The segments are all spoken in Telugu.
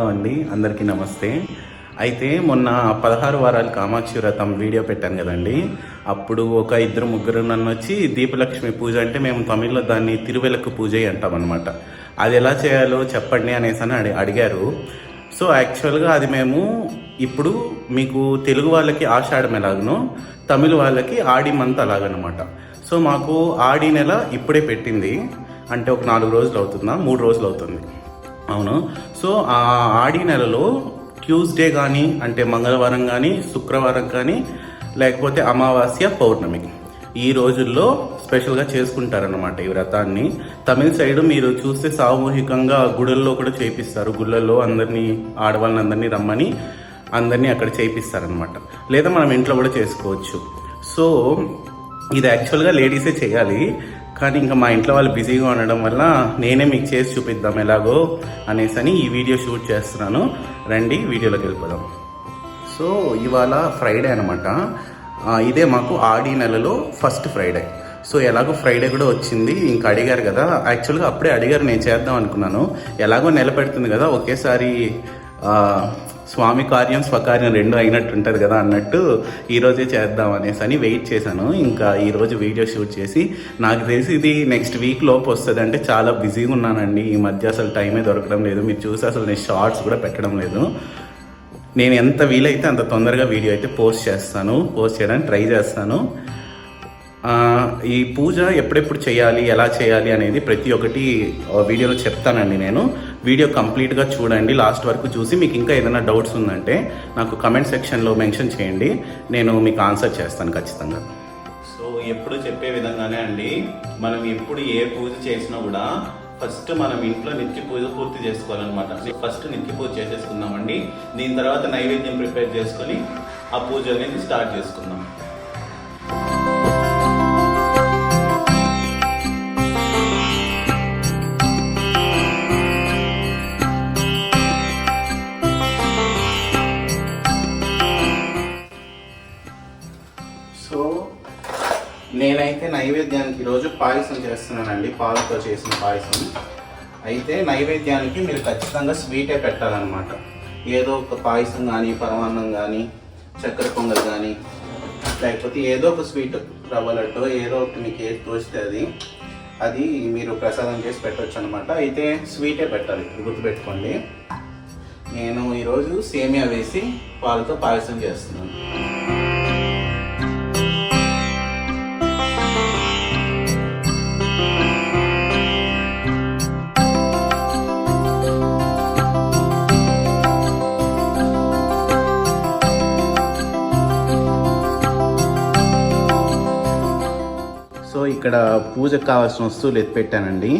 హలో అండి అందరికీ నమస్తే. అయితే మొన్న పదహారు వారాలు కామాక్షి వ్రతం వీడియో పెట్టాను కదండి. అప్పుడు ఒక ఇద్దరు ముగ్గురు నన్ను వచ్చి దీపలక్ష్మి పూజ అంటే మేము తమిళ్ళో దాన్ని తిరువెలకు పూజ అంటాం అనమాట అది ఎలా చేయాలో చెప్పండి అనేసి అని అడి అడిగారు. సో యాక్చువల్గా అది మేము ఇప్పుడు మీకు తెలుగు వాళ్ళకి ఆషాఢం ఎలాగనో తమిళ వాళ్ళకి ఆడి మంత్ అలాగనమాట. సో మాకు ఆడి నెల ఇప్పుడే పెట్టింది. అంటే ఒక నాలుగు రోజులు అవుతుందా? మూడు రోజులు అవుతుంది. అవును. సో ఆ ఆడి నెలలో ట్యూస్డే కానీ అంటే మంగళవారం కానీ శుక్రవారం కానీ లేకపోతే అమావాస్య పౌర్ణమి ఈ రోజుల్లో స్పెషల్గా చేసుకుంటారనమాట ఈ వ్రతాన్ని. తమిళ సైడ్ మీరు చూస్తే సామూహికంగా గుడుల్లో కూడా చేపిస్తారు. గుళ్ళల్లో అందరినీ ఆడవాళ్ళని అందరినీ రమ్మని అందరినీ అక్కడ చేపిస్తారనమాట లేదా మనం ఇంట్లో కూడా చేసుకోవచ్చు. సో ఇది యాక్చువల్గా లేడీసే చేయాలి. కానీ ఇంకా మా ఇంట్లో వాళ్ళు బిజీగా ఉండడం వల్ల నేనే మీకు చేసి చూపిద్దాం ఎలాగో అనేసి అని ఈ వీడియో షూట్ చేస్తున్నాను. రండి వీడియోలోకి వెళ్ళిపోదాం. సో ఇవాళ ఫ్రైడే అనమాట ఇదే మాకు ఆడి నెలలో ఫస్ట్ ఫ్రైడే. సో ఎలాగో ఫ్రైడే కూడా వచ్చింది. ఇంకా అడిగారు కదా. యాక్చువల్గా అప్పుడే అడిగారు నేను చేద్దాం అనుకున్నాను. ఎలాగో నెల పెడుతుంది కదా ఒకేసారి స్వామి కార్యం స్వకార్యం రెండు అయినట్టు ఉంటుంది కదా అన్నట్టు ఈరోజే చేద్దాం అనేసి అని వెయిట్ చేశాను. ఇంకా ఈరోజు వీడియో షూట్ చేసి నాకు తెలిసి ఇది నెక్స్ట్ వీక్ లోపు వస్తుంది. అంటే చాలా బిజీగా ఉన్నానండి. ఈ మధ్య అసలు టైమే దొరకడం లేదు. మీరు చూసి అసలు నేను షార్ట్స్ కూడా పెట్టడం లేదు. నేను ఎంత వీలైతే అంత తొందరగా వీడియో అయితే పోస్ట్ చేస్తాను. పోస్ట్ చేయడానికి ట్రై చేస్తాను. ఈ పూజ ఎప్పుడెప్పుడు చేయాలి ఎలా చేయాలి అనేది ప్రతి ఒక్కటి వీడియోలో చెప్తానండి నేను. వీడియో కంప్లీట్గా చూడండి లాస్ట్ వరకు చూసి మీకు ఇంకా ఏదైనా డౌట్స్ ఉందంటే నాకు కమెంట్ సెక్షన్లో మెన్షన్ చేయండి. నేను మీకు ఆన్సర్ చేస్తాను ఖచ్చితంగా. సో ఎప్పుడు చెప్పే విధంగానే అండి మనం ఎప్పుడు ఏ పూజ చేసినా కూడా ఫస్ట్ మనం ఇంట్లో నిత్య పూజ పూర్తి చేసుకోవాలన్నమాట. ఫస్ట్ నిత్య పూజ చేసేసుకుందామండి. దీని తర్వాత నైవేద్యం ప్రిపేర్ చేసుకొని ఆ పూజ అనేది స్టార్ట్ చేసుకుందాం. నేనైతే నైవేద్యానికి ఈరోజు పాయసం చేస్తున్నానండి. పాలతో చేసిన పాయసం. అయితే నైవేద్యానికి మీరు ఖచ్చితంగా స్వీటే పెట్టాలన్నమాట. ఏదో ఒక పాయసం కానీ పరమాన్నం కానీ చక్కెర పొంగల్ కానీ లేకపోతే ఏదో ఒక స్వీట్ రవ్వ లడ్డు ఏదో ఒకటి మీకు ఏది తోస్తే అది అది మీరు ప్రసాదం చేసి పెట్టొచ్చు అనమాట అయితే స్వీటే పెట్టాలి గుర్తుపెట్టుకోండి. నేను ఈరోజు సేమియా వేసి పాలతో పాయసం చేస్తున్నాను. ఇక్కడ పూజకు కావాల్సిన వస్తువులు ఎత్తి పెట్టానండి.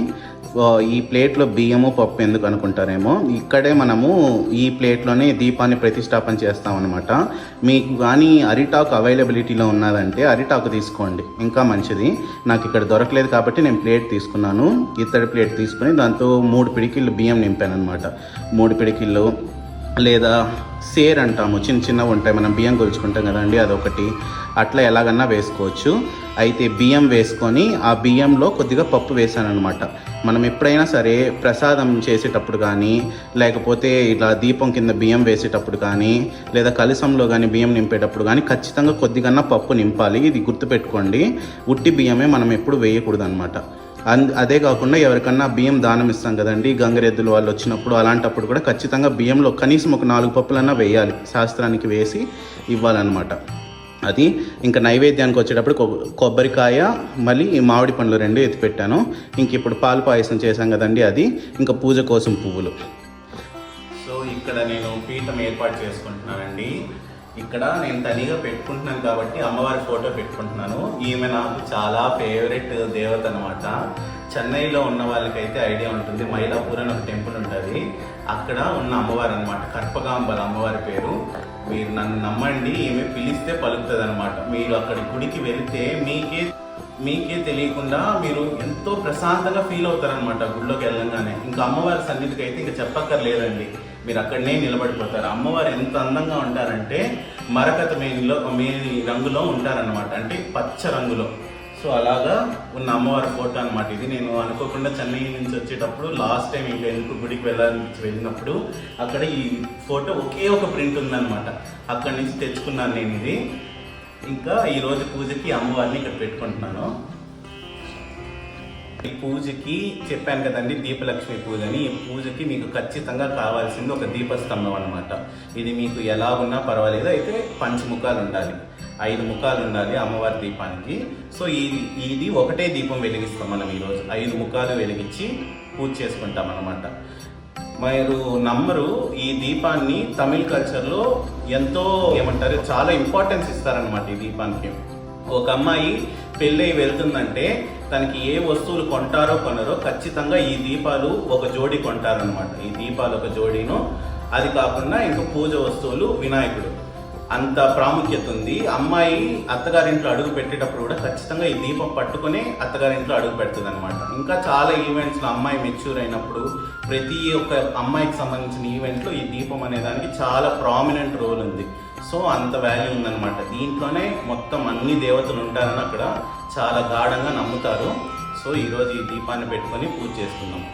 ఈ ప్లేట్లో బియ్యము పప్పు ఎందుకు అనుకుంటారేమో. ఇక్కడే మనము ఈ ప్లేట్లోనే దీపాన్ని ప్రతిష్టాపన చేస్తామన్నమాట. మీకు కానీ అరిటాకు అవైలబిలిటీలో ఉన్నదంటే అరిటాకు తీసుకోండి. ఇంకా మంచిది. నాకు ఇక్కడ దొరకలేదు కాబట్టి నేను ప్లేట్ తీసుకున్నాను. ఇత్తడి ప్లేట్ తీసుకుని దాంతో మూడు పిడికిళ్ళు బియ్యం నింపాను అనమాట మూడు పిడికిళ్ళు లేదా సేర్ అంటాము. చిన్న చిన్నవి ఉంటాయి. మనం బియ్యం కొలుచుకుంటాం కదండి అదొకటి. అట్లా ఎలాగన్నా వేసుకోవచ్చు. అయితే బియ్యం వేసుకొని ఆ బియ్యంలో కొద్దిగా పప్పు వేసాను అనమాట మనం ఎప్పుడైనా సరే ప్రసాదం చేసేటప్పుడు కానీ లేకపోతే ఇలా దీపం కింద బియ్యం వేసేటప్పుడు కానీ లేదా కలసంలో కానీ బియ్యం నింపేటప్పుడు కానీ ఖచ్చితంగా కొద్దిగా పప్పు నింపాలి. ఇది గుర్తుపెట్టుకోండి. ఉట్టి బియ్యమే మనం ఎప్పుడు వేయకూడదు అనమాట అదే కాకుండా ఎవరికన్నా బియ్యం దానం ఇస్తాం కదండి గంగరెద్దులు వాళ్ళు వచ్చినప్పుడు అలాంటప్పుడు కూడా ఖచ్చితంగా బియ్యంలో కనీసం ఒక నాలుగు పప్పులన్నా వేయాలి. శాస్త్రానికి వేసి ఇవ్వాలన్నమాట. అది ఇంకా నైవేద్యానికి వచ్చేటప్పుడు కొబ్బరికాయ మళ్ళీ ఈ మామిడి పండ్లు రెండు ఎత్తి పెట్టాను. ఇంక ఇప్పుడు పాలు పాయసం చేశాం కదండి అది. ఇంకా పూజ కోసం పువ్వులు. సో ఇక్కడ నేను పీఠం ఏర్పాటు చేసుకుంటున్నానండి. ఇక్కడ నేను తనిగా పెట్టుకుంటున్నాను కాబట్టి అమ్మవారి ఫోటో పెట్టుకుంటున్నాను. ఈమె నాకు చాలా ఫేవరెట్ దేవత అనమాట చెన్నైలో ఉన్న వాళ్ళకైతే ఐడియా ఉంటుంది. మైలాపూర్ అని ఒక టెంపుల్ ఉంటుంది. అక్కడ ఉన్న అమ్మవారు అనమాట కర్పగాంబల అమ్మవారి పేరు. మీరు నన్ను నమ్మండి ఈమె పిలిస్తే పలుకుతుంది అనమాట మీరు అక్కడ గుడికి వెళితే మీకే మీకే తెలియకుండా మీరు ఎంతో ప్రశాంతంగా ఫీల్ అవుతారనమాట గుడిలోకి వెళ్ళంగానే. ఇంకా అమ్మవారి సన్నిధికి అయితే ఇంకా చెప్పక్కర్లేదండి. మీరు అక్కడనే నిలబడిపోతారు. అమ్మవారు ఎంత అందంగా ఉంటారంటే మరకత మేనిలో మేని రంగులో ఉంటారనమాట అంటే పచ్చ రంగులో. సో అలాగా ఉన్న అమ్మవారి ఫోటో అనమాట ఇది. నేను అనుకోకుండా చెన్నై నుంచి వచ్చేటప్పుడు లాస్ట్ టైం ఇంకా ఎందుకు గుడికి వెళ్ళాలి వెళ్ళినప్పుడు అక్కడ ఈ ఫోటో ఒకే ఒక ప్రింట్ ఉందన్నమాట. అక్కడి నుంచి తెచ్చుకున్నాను నేను ఇది. ఇంకా ఈరోజు పూజకి అమ్మవారిని ఇక్కడ పెట్టుకుంటున్నాను. ఈ పూజకి చెప్పాను కదండి దీపలక్ష్మి పూజ అని. ఈ పూజకి మీకు ఖచ్చితంగా కావాల్సింది ఒక దీపస్తంభం అనమాట ఇది మీకు ఎలా ఉన్నా పర్వాలేదు. అయితే పంచముఖాలు ఉండాలి. ఐదు ముఖాలు ఉండాలి అమ్మవారి దీపానికి. సో ఇది ఇది ఒకటే దీపం వెలిగిస్తాం మనం ఈరోజు. ఐదు ముఖాలు వెలిగించి పూజ చేసుకుంటాం అనమాట మీరు నమ్మరు ఈ దీపాన్ని తమిళ కల్చర్లో ఎంతో ఏమంటారు చాలా ఇంపార్టెన్స్ ఇస్తారనమాట ఈ దీపానికి. ఒక అమ్మాయి పెళ్ళై వెళ్తుందంటే తనకి ఏ వస్తువులు కొంటారో కొనరో ఖచ్చితంగా ఈ దీపాలు ఒక జోడి కొంటారనమాట ఈ దీపాలు ఒక జోడీను. అది కాకుండా ఇంకా పూజ వస్తువులు వినాయకుడు. అంత ప్రాముఖ్యత ఉంది. అమ్మాయి అత్తగారింట్లో అడుగు పెట్టేటప్పుడు కూడా ఖచ్చితంగా ఈ దీపం పట్టుకొని అత్తగారింట్లో అడుగు పెడుతుంది అనమాట ఇంకా చాలా ఈవెంట్స్లో అమ్మాయి మెచ్యూర్ అయినప్పుడు ప్రతి ఒక్క అమ్మాయికి సంబంధించిన ఈవెంట్లో ఈ దీపం అనే దానికి చాలా ప్రామినెంట్ రోల్ ఉంది. సో అంత వాల్యూ ఉందన్నమాట. దీంట్లోనే మొత్తం అన్ని దేవతలు ఉంటారని అక్కడ చాలా గాఢంగా నమ్ముతారు. సో ఈరోజు ఈ దీపాన్ని పెట్టుకొని పూజ చేసుకున్నాం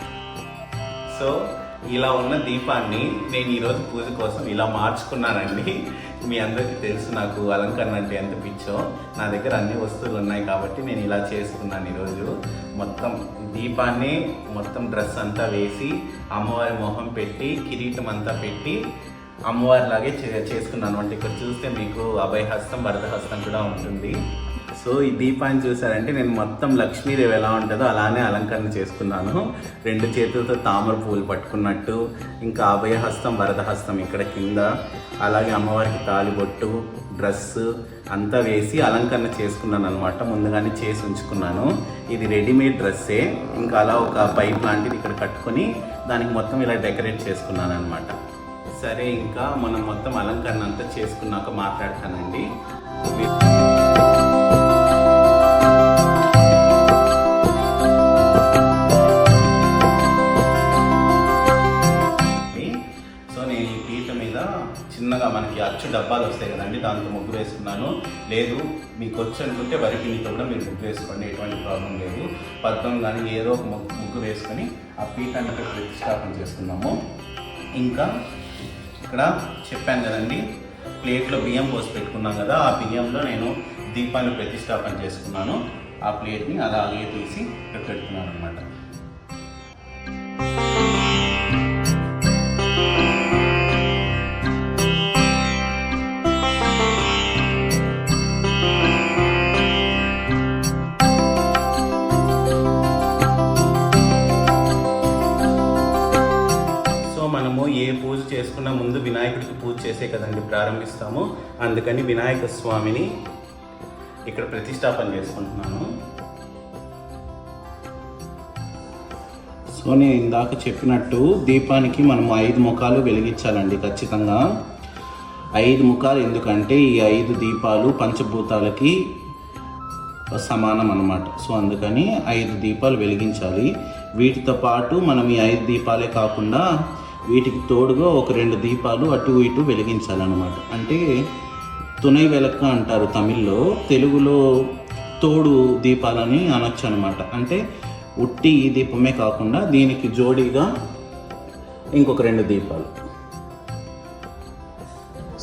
సో ఇలా ఉన్న దీపాన్ని నేను ఈరోజు పూజ కోసం ఇలా మార్చుకున్నానండి. మీ అందరికీ తెలుసు నాకు అలంకరణ అంటే ఎంత పిచ్చో. నా దగ్గర అన్ని వస్తువులు ఉన్నాయి కాబట్టి నేను ఇలా చేసుకున్నాను ఈరోజు. మొత్తం దీపాన్ని మొత్తం డ్రెస్ అంతా వేసి అమ్మవారి మొహం పెట్టి కిరీటం అంతా పెట్టి అమ్మవారిలాగే చే- చేసుకున్నాను. అంటే ఇక్కడ చూస్తే మీకు అభయహస్తం వరదహస్తం కూడా ఉంటుంది. సో ఈ దీపాన్ని చూసారంటే నేను మొత్తం లక్ష్మీదేవి ఎలా ఉంటుందో అలానే అలంకరణ చేసుకున్నాను. రెండు చేతులతో తామర పూలు పట్టుకున్నట్టు ఇంకా అభయహస్తం వరదహస్తం ఇక్కడ కింద. అలాగే అమ్మవారికి తాలిబొట్టు డ్రెస్ అంతా వేసి అలంకరణ చేసుకున్నాను అనమాట ముందుగానే చేసి ఉంచుకున్నాను. ఇది రెడీమేడ్ డ్రెస్సే. ఇంకా అలా ఒక పైప్ లాంటిది ఇక్కడ కట్టుకొని దానికి మొత్తం ఇలా డెకరేట్ చేసుకున్నాను అనమాట సరే ఇంకా మనం మొత్తం అలంకరణ అంతా చేసుకున్నాక మాట్లాడతానండి. మనకి అచ్చు డబ్బాలు వస్తాయి కదండి దాంతో ముగ్గు వేసుకున్నాను. లేదు మీకు వచ్చి అనుకుంటే వరి పిండితో కూడా మీరు ముగ్గు వేసుకోండి ఎటువంటి ప్రాబ్లం లేదు. పద్మం కానీ ఏదో ఒక ముగ్గు ముగ్గు వేసుకొని ఆ పీఠాన్ని ఇక్కడ ప్రతిష్టాపన చేసుకున్నాము ఇంకా ఇక్కడ చెప్పాను కదండి ప్లేట్లో బియ్యం పోసి పెట్టుకున్నాం కదా ఆ బియ్యంలో నేను దీపాన్ని ప్రతిష్టాపన చేసుకున్నాను. ఆ ప్లేట్ని అలాగే తీసి ఇక్కడ పెడుతున్నాను అనమాట పూజ ముందు వినాయకుడికి పూజ చేసే కదండి ప్రారంభిస్తాము. అందుకని వినాయక స్వామిని ఇక్కడ ప్రతిష్టాపన చేసుకుంటున్నాను. సో నేను ఇందాక చెప్పినట్టు దీపానికి మనం ఐదు ముఖాలు వెలిగించాలండి ఖచ్చితంగా. ఐదు ముఖాలు ఎందుకంటే ఈ ఐదు దీపాలు పంచభూతాలకి సమానం అన్నమాట సో అందుకని ఐదు దీపాలు వెలిగించాలి. వీటితో పాటు మనం ఈ ఐదు దీపాలే కాకుండా వీటికి తోడుగా ఒక రెండు దీపాలు అటు ఇటు వెలిగించాలన్నమాట. అంటే తునై వెలక్క అంటారు తమిళ్ళో తెలుగులో తోడు దీపాలని అనొచ్చు అనమాట అంటే ఉట్టి ఈ దీపమే కాకుండా దీనికి జోడీగా ఇంకొక రెండు దీపాలు.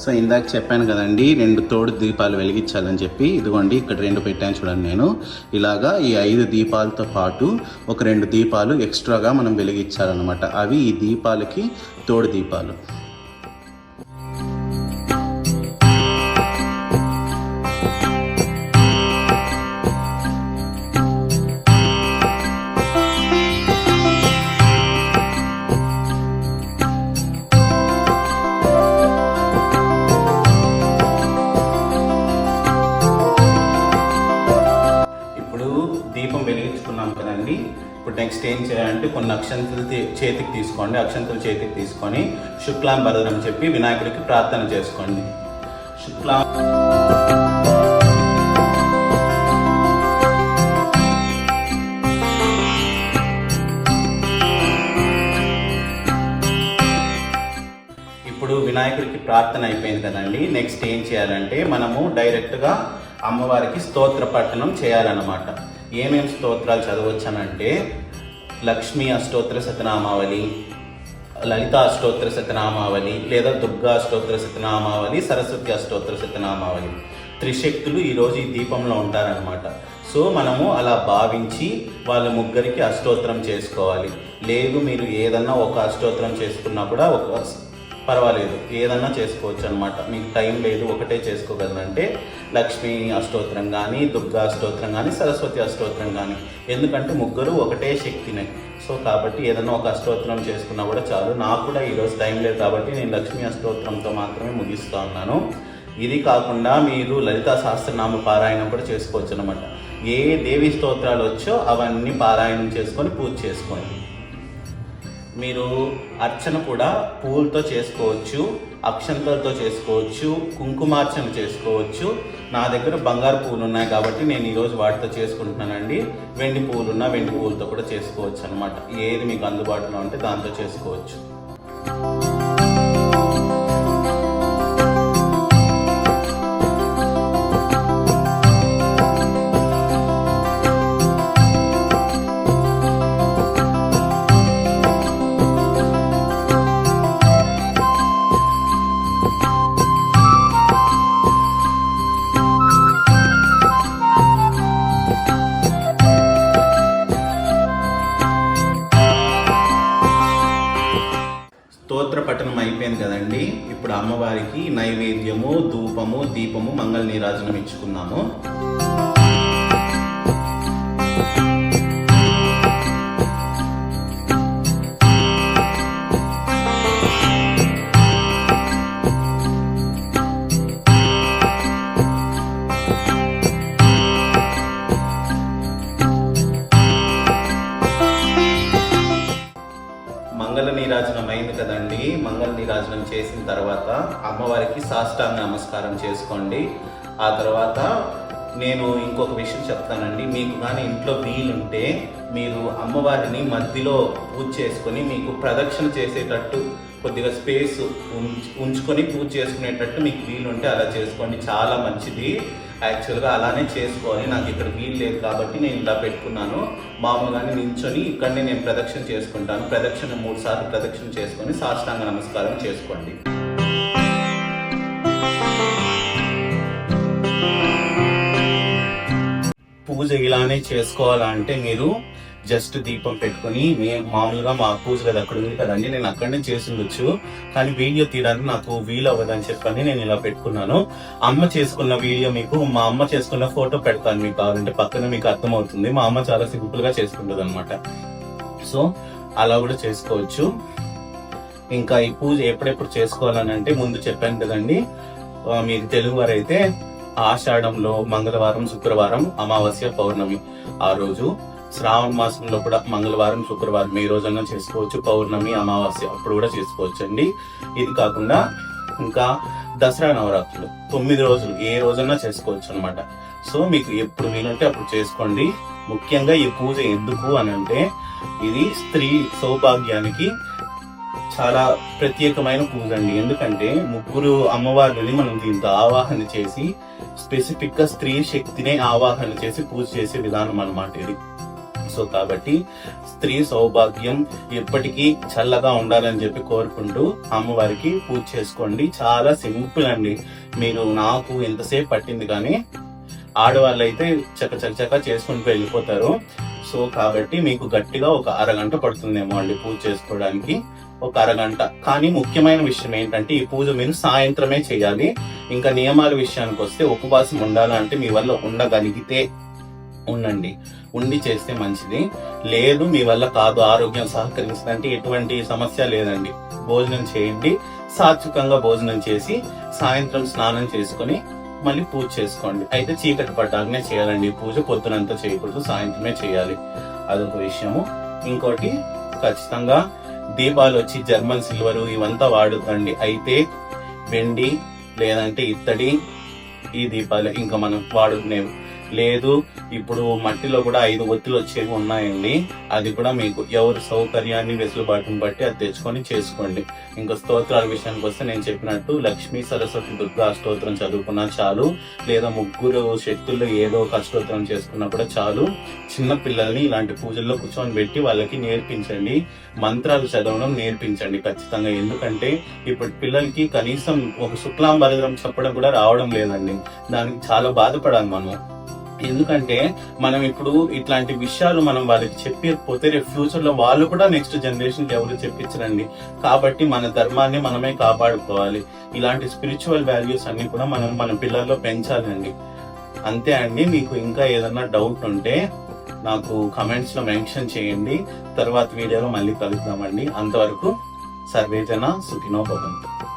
సో ఇందాక చెప్పాను కదండి రెండు తోడు దీపాలు వెలిగించాలని చెప్పి. ఇదిగోండి ఇక్కడ రెండు పెట్టాను చూడండి నేను. ఇలాగా ఈ ఐదు దీపాలతో పాటు ఒక రెండు దీపాలు ఎక్స్ట్రాగా మనం వెలిగించాలన్నమాట. అవి ఈ దీపాలకి తోడు దీపాలు. ఉన్న అక్షంతలు చేతికి తీసుకోండి అక్షంతలు చేతికి తీసుకొని శుక్లాం భరదం చెప్పి వినాయకుడికి ప్రార్థన చేసుకోండి. శుక్లా ఇప్పుడు వినాయకుడికి ప్రార్థన అయిపోయింది కదండి. నెక్స్ట్ ఏం చేయాలంటే మనము డైరెక్ట్గా అమ్మవారికి స్తోత్ర పఠనం చేయాలన్నమాట. ఏమేమి స్తోత్రాలు చదవచ్చానంటే లక్ష్మీ అష్టోత్తర శతనామావళి లలిత అష్టోత్తర శతనామావళి లేదా దుర్గా అష్టోత్తర శతనామావళి సరస్వతి అష్టోత్తర శతనామావళి త్రిశక్తులు ఈరోజు ఈ దీపంలో ఉంటారనమాట సో మనము అలా భావించి వాళ్ళ ముగ్గురికి అష్టోత్తరం చేసుకోవాలి. లేదు మీరు ఏదన్నా ఒక అష్టోత్తరం చేసుకున్నా కూడా ఒక పర్వాలేదు ఏదన్నా చేసుకోవచ్చు అనమాట మీకు టైం లేదు ఒకటే చేసుకోగలరంటే లక్ష్మీ అష్టోత్తరం కానీ దుర్గా అష్టోత్తరం కానీ సరస్వతి అష్టోత్తరం కానీ ఎందుకంటే ముగ్గురు ఒకటే శక్తినే. సో కాబట్టి ఏదన్నా ఒక అష్టోత్తరం చేసుకున్నా కూడా చాలు. నాకు కూడా ఈరోజు టైం లేదు కాబట్టి నేను లక్ష్మీ అష్టోత్తరంతో మాత్రమే ముగిస్తూ ఉన్నాను. ఇది కాకుండా మీరు లలిత సహస్రనామ పారాయణం కూడా చేసుకోవచ్చు అనమాట ఏ దేవి స్తోత్రాలు వచ్చో అవన్నీ పారాయణం చేసుకొని పూజ చేసుకోండి. మీరు అర్చన కూడా పువ్వులతో చేసుకోవచ్చు అక్షంతలతో చేసుకోవచ్చు కుంకుమార్చన చేసుకోవచ్చు. నా దగ్గర బంగారు పువ్వులు ఉన్నాయి కాబట్టి నేను ఈరోజు వాటితో చేసుకుంటున్నానండి. వెండి పువ్వులు ఉన్న వెండి పువ్వులతో కూడా చేసుకోవచ్చు అనమాట ఏది మీకు అందుబాటులో ఉంటే దాంతో చేసుకోవచ్చు. అమ్మవారికి నైవేద్యము ధూపము దీపము మంగళ నీరాజనం ఇచ్చుకున్నాము నమస్కారం చేసుకోండి. ఆ తర్వాత నేను ఇంకొక విషయం చెప్తానండి. మీకు కానీ ఇంట్లో వీలుంటే మీరు అమ్మవారిని మధ్యలో పూజ చేసుకొని మీకు ప్రదక్షిణ చేసేటట్టు కొద్దిగా స్పేస్ ఉంచుకొని పూజ చేసుకునేటట్టు మీకు వీలుంటే అలా చేసుకోండి. చాలా మంచిది. యాక్చువల్గా అలానే చేసుకోవాలి. నాకు ఇక్కడ వీలు లేదు కాబట్టి నేను ఇలా పెట్టుకున్నాను. మామూలుగానే నించొని ఇక్కడనే నేను ప్రదక్షిణ చేసుకుంటాను. ప్రదక్షిణ మూడు సార్లు ప్రదక్షిణ చేసుకొని సాష్టాంగ నమస్కారం చేసుకోండి. పూజ ఇలానే చేసుకోవాలంటే మీరు జస్ట్ దీపం పెట్టుకొని మేము మామూలుగా మా పూజ కదా అక్కడ ఉంది కదండి నేను అక్కడనే చేసి ఉండొచ్చు. కానీ వీడియో తీయడానికి నాకు వీలు అవ్వదని చెప్పని నేను ఇలా పెట్టుకున్నాను. అమ్మ చేసుకున్న వీడియో మీకు మా అమ్మ చేసుకున్న ఫోటో పెడతాను మీకు కావాలంటే పక్కన మీకు అర్థమవుతుంది. మా అమ్మ చాలా సింపుల్గా చేసుకుంటుంది అనమాట సో అలా కూడా చేసుకోవచ్చు. ఇంకా ఈ పూజ ఎప్పుడెప్పుడు చేసుకోవాలని అంటే ముందు చెప్పాను కదండి. మీరు మీకు తెలుగు వారైతే ఆషాఢంలో మంగళవారం శుక్రవారం అమావాస్య పౌర్ణమి. ఆ రోజు శ్రావణ మాసంలో కూడా మంగళవారం శుక్రవారం ఈ రోజన్నా చేసుకోవచ్చు. పౌర్ణమి అమావాస్య అప్పుడు కూడా చేసుకోవచ్చు అండి ఇది కాకుండా ఇంకా దసరా నవరాత్రులు. తొమ్మిది రోజులు ఏ రోజన్నా చేసుకోవచ్చు అనమాట సో మీకు ఎప్పుడు వీలుంటే అప్పుడు చేసుకోండి. ముఖ్యంగా ఈ పూజ ఎందుకు అని అంటే ఇది స్త్రీ సౌభాగ్యానికి చాలా ప్రత్యేకమైన పూజ అండి ఎందుకంటే ముగ్గురు అమ్మవారిని మనం దీంతో ఆవాహన చేసి స్పెసిఫిక్గా స్త్రీ శక్తిని ఆవాహన చేసి పూజ చేసే విధానం అన్నమాట ఇది. సో కాబట్టి స్త్రీ సౌభాగ్యం ఎప్పటికీ చల్లగా ఉండాలని చెప్పి కోరుకుంటూ అమ్మవారికి పూజ చేసుకోండి. చాలా సింపుల్ అండి. మీరు నాకు ఎంతసేపు పట్టింది కానీ ఆడవాళ్ళు అయితే చక్క చక్క చక్క చేసుకుంటూ వెళ్ళిపోతారు. సో కాబట్టి మీకు గట్టిగా ఒక అరగంట పడుతుందేమో అండి పూజ చేసుకోవడానికి. ఒక అరగంట. కానీ ముఖ్యమైన విషయం ఏంటంటే ఈ పూజ మీరు సాయంత్రమే చేయాలి. ఇంకా నియమాల విషయానికి వస్తే ఉపవాసం ఉండాలంటే మీ వల్ల ఉండగలిగితే ఉండండి. ఉండి చేస్తే మంచిది. లేదు మీ వల్ల కాదు ఆరోగ్యం సహకరించదంటే ఎటువంటి సమస్య లేదండి. భోజనం చేయండి. సాత్వికంగా భోజనం చేసి సాయంత్రం స్నానం చేసుకొని మళ్ళీ పూజ చేసుకోండి. అయితే చీకటి పట్టాలనే చేయాలండి. ఈ పూజ పొద్దునంతా చేయకూడదు సాయంత్రమే చేయాలి. అదొక విషయము. ఇంకోటి ఖచ్చితంగా దీపాలు వచ్చి జర్మన్ సిల్వర్ ఇవంతా వాడుతండి అయితే వెండి లేదంటే ఇత్తడి ఈ దీపాలు ఇంకా మనం వాడుకునేవి. లేదు ఇప్పుడు మట్టిలో కూడా ఐదు ఒత్తులు వచ్చేవి ఉన్నాయండి. అది కూడా మీకు ఎవరి సౌకర్యాన్ని వెసులుబాటును బట్టి అది తెచ్చుకొని చేసుకోండి. ఇంకా స్తోత్రాల విషయానికి వస్తే నేను చెప్పినట్టు లక్ష్మీ సరస్వతి దుర్గా అష్టోత్తరం చదువుకున్నా చాలు. లేదా ముగ్గురు శక్తుల్లో ఏదో ఒక అష్టోత్తరం చేసుకున్నా కూడా చాలు. చిన్న పిల్లల్ని ఇలాంటి పూజల్లో కూర్చొని పెట్టి వాళ్ళకి నేర్పించండి. మంత్రాలు చదవడం నేర్పించండి ఖచ్చితంగా. ఎందుకంటే ఇప్పుడు పిల్లలకి కనీసం ఒక శుక్లాం భరద్రం చెప్పడం కూడా రావడం లేదండి. దానికి చాలా బాధపడాలి మనం ఎందుకంటే మనం ఇప్పుడు ఇట్లాంటి విషయాలు మనం వాళ్ళకి చెప్పకపోతే రేపు ఫ్యూచర్లో వాళ్ళు కూడా నెక్స్ట్ జనరేషన్కి ఎవరు చెప్పించరండి. కాబట్టి మన ధర్మాన్ని మనమే కాపాడుకోవాలి. ఇలాంటి స్పిరిచువల్ వాల్యూస్ అన్ని కూడా మనం మన పిల్లల్లో పెంచాలండి. అంతే అండి మీకు ఇంకా ఏదైనా డౌట్ ఉంటే నాకు కమెంట్స్లో మెన్షన్ చేయండి. తర్వాత వీడియోలో మళ్ళీ కలుద్దామండి. అంతవరకు సర్వేజన సుఖినో భవంతు.